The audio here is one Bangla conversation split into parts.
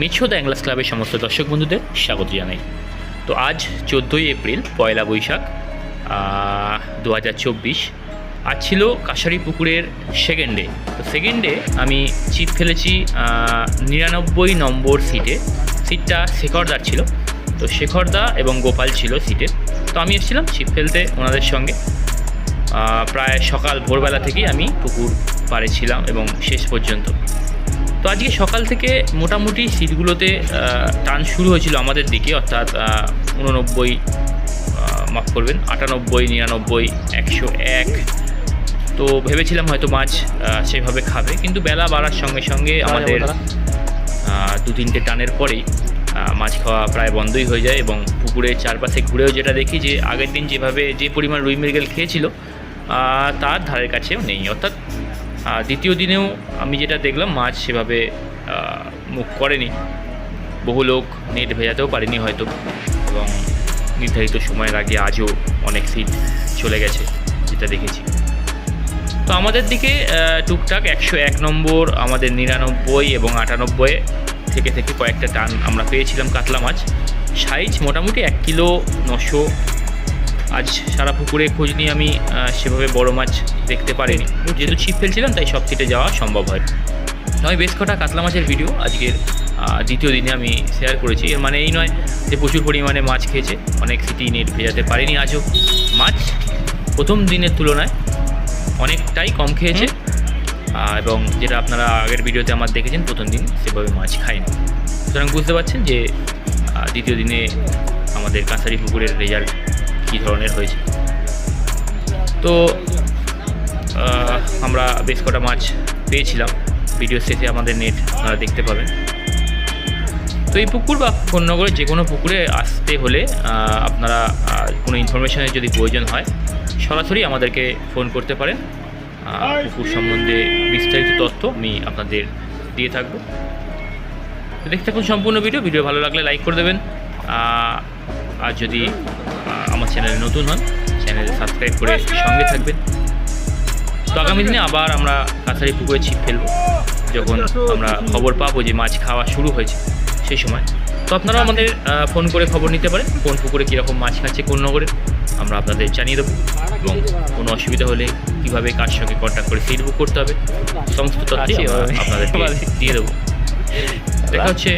মেছোদা অ্যাংলাস ক্লাবের সমস্ত দর্শক বন্ধুদের স্বাগত জানাই। তো আজ চোদ্দোই এপ্রিল, পয়লা বৈশাখ দু হাজার চব্বিশ। আজ ছিল কাশারি পুকুরের সেকেন্ড ডে তো সেকেন্ড ডে আমি ছিপ ফেলেছি নিরানব্বই নম্বর সিটে সিটটা শেখরদার ছিল। তো শেখরদা এবং গোপাল ছিল সিটে তো আমি এসেছিলাম ছিপ ফেলতে ওনাদের সঙ্গে। প্রায় সকাল ভোরবেলা থেকেই আমি পুকুর পাড়ে ছিলাম এবং শেষ পর্যন্ত। তো আজকে সকাল থেকে মোটামুটি সিটগুলোতে টান শুরু হয়েছিল আমাদের দিকে অর্থাৎ উননব্বই মাফ করবেন আটানব্বই নিরানব্বই একশো এক। তো ভেবেছিলাম হয়তো মাছ সেভাবে খাবে কিন্তু বেলা বাড়ার সঙ্গে সঙ্গে আমাদের দু তিনটে টানের পরেই মাছ খাওয়া প্রায় বন্ধই হয়ে যায় এবং পুকুরের চারপাশে ঘুরেও যেটা দেখি যে আগের দিন যেভাবে যে পরিমাণ রুই মৃগেল খেয়েছিল তার ধারের কাছেও নেই। অর্থাৎ দ্বিতীয় দিনেও আমি যেটা দেখলাম, মাছ সেভাবে মুখ করেনি। বহু লোক নেট ভেজাতেও পারেনি হয়তো। এবং নির্ধারিত সময়ের আগে আজও অনেক সিট চলে গেছে, যেটা দেখেছি। তো আমাদের দিকে টুকটাক একশো এক নম্বর, আমাদের নিরানব্বই এবং আটানব্বই থেকে থেকে কয়েকটা টান আমরা পেয়েছিলাম কাতলা মাছ। সাইজ মোটামুটি এক কিলো নশো। আজ সারা পুকুরে খোঁজ নিয়ে আমি সেভাবে বড় মাছ দেখতে পারিনি। যেহেতু ছিপ ফেলছিলাম তাই সব সিটে যাওয়া সম্ভব হয় নয় বেশ কটা কাতলা মাছের ভিডিও আজকের দ্বিতীয় দিনে আমি শেয়ার করেছি। এর মানে এই নয় যে প্রচুর পরিমাণে মাছ খেয়েছে। অনেক সিটি নেট ভেজাতে পারেনি আজও। মাছ প্রথম দিনের তুলনায় অনেকটাই কম খেয়েছে। এবং যেটা আপনারা আগের ভিডিওতে আমার দেখেছেন প্রথম দিন সেভাবে মাছ খায়নি। সুতরাং বুঝতে পারছেন যে দ্বিতীয় দিনে আমাদের কাঁসারি পুকুরের রেজাল্ট কী ধরনের হয়েছে। তো আমরা বেশ কটা মাছ পেয়েছিলাম। ভিডিও শেষে আমাদের নেট আপনারা দেখতে পাবেন। তো এই পুকুর বা কোন্নগরে যে কোনো পুকুরে আসতে হলে আপনারা কোনো ইনফরমেশনের যদি প্রয়োজন হয়, সরাসরি আমাদেরকে ফোন করতে পারেন। পুকুর সম্বন্ধে বিস্তারিত তথ্য আমি আপনাদের দিয়ে থাকব। দেখতে থাকুন সম্পূর্ণ ভিডিও ভিডিও ভালো লাগলে লাইক করে দেবেন। আর যদি আমার চ্যানেলে নতুন হন চ্যানেলে সাবস্ক্রাইব করে সঙ্গে থাকবেন। তো আগামী দিনে আবার আমরা কাছারি পুকুরে ছিপ ফেলব। যখন আমরা খবর পাবো যে মাছ খাওয়া শুরু হয়েছে সেই সময়। তো আপনারা আমাদের ফোন করে খবর নিতে পারেন কোন পুকুরে কীরকম মাছ খাচ্ছে কোন নগরে। আমরা আপনাদের জানিয়ে দেবো। এবং কোনো অসুবিধা হলে কীভাবে কার সঙ্গে কন্ট্যাক্ট করে সিট বুক করতে হবে সমস্ত তথ্যই আপনাদের দিয়ে দেবো। দেখা হচ্ছে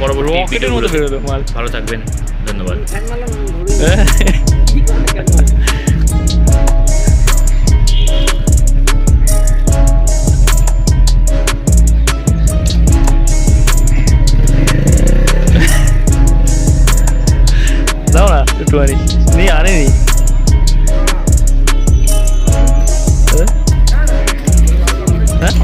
পরবর্তী ভালো থাকবেন ধন্যবাদ। না একটুখানি নিয়ে আনেনি হ্যাঁ? হ্যাঁ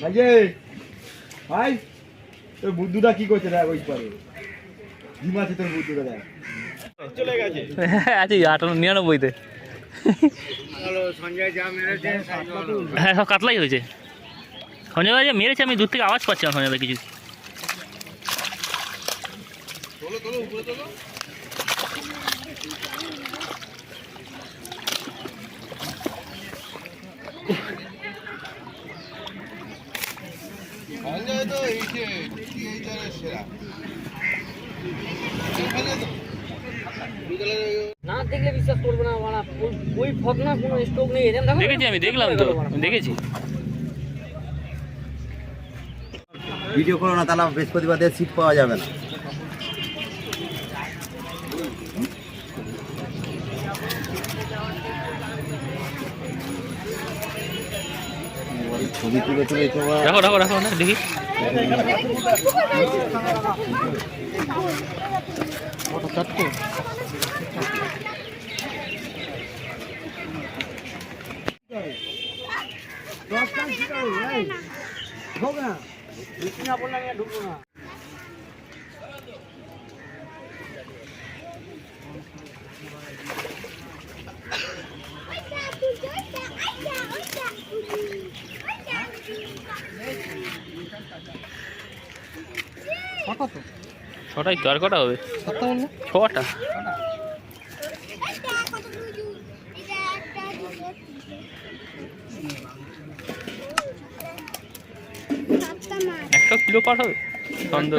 ভাইজে ভাই তোর বুদ্ধুটা কি করছে দেখ ওই পারে। ডিম আছে তোর বুদ্ধুটা দেখ। আছে আটান্ন নিরানব্বইতে। হ্যাঁ সব কাতলাই হয়েছে। সঞ্জয় দা যে মেরেছে আমি দূর থেকে আওয়াজ পাচ্ছিলাম সঞ্জয় কিছু। না ভিডিও করো না তাহলে বৃহস্পতিবার দিয়ে সিট পাওয়া যাবে না। ছবি তুলে তুলে দেখো দেখো দেখো দেখি। তোমার রাখো রাখো রাখো না দেখি না বললে আমি আর ঢুকবো না ছটাই তো আর কটা হবে? ছটা একটা কিলো পাঠাবে হবে? সন্দেহ